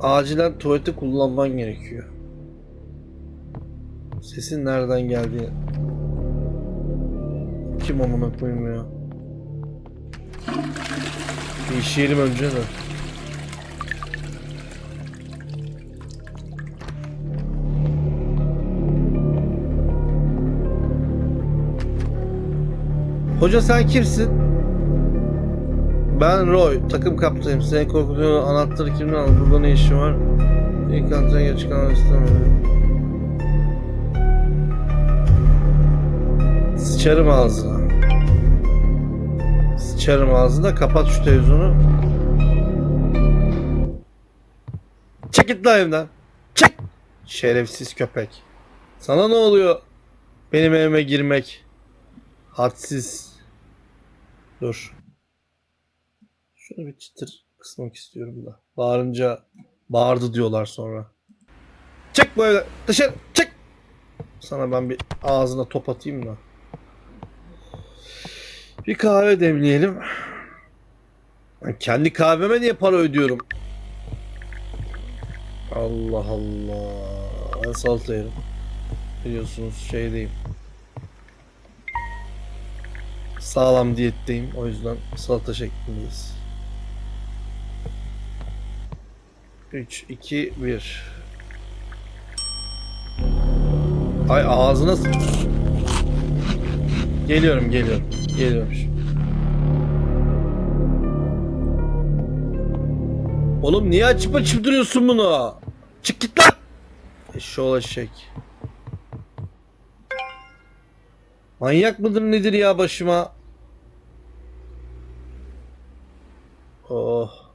acilen tuvalete kullanman gerekiyor. Sesin nereden geldiği. Kim amına koyayım ya? Bir işeyelim önce de. Hoca sen kimsin? Ben Roy, takım kaptanıyım. Seni korkutuyor, anahtarı kimden aldın? Burada ne işin var? İlk antrenman geç kalmak istemiyorum. Sıçarım ağzına. Sıçarım ağzına, kapat şu televizyonu. Çık git lan evimden. Çık! Şerefsiz köpek. Sana ne oluyor? Benim evime girmek. Hadsiz. Dur. Şunu bir çıtır kısmak istiyorum da. Bağırınca bağırdı diyorlar sonra. Çık bu evden. Dışarı çık. Sana ben bir ağzına top atayım da. Bir kahve demleyelim. Ben kendi kahveme niye para ödüyorum? Allah Allah. Ben salata yerim. Biliyorsunuz şeydeyim. Sağlam diyetteyim. O yüzden salata şeklindeyiz. 3, 2, 1. Ay ağzına... Geliyorum, geliyorum. Geliyorum. Oğlum niye açıp açıp duruyorsun bunu? Çık git lan! Eşşoğlu eşek. Manyak mıdır nedir ya başıma? Oh.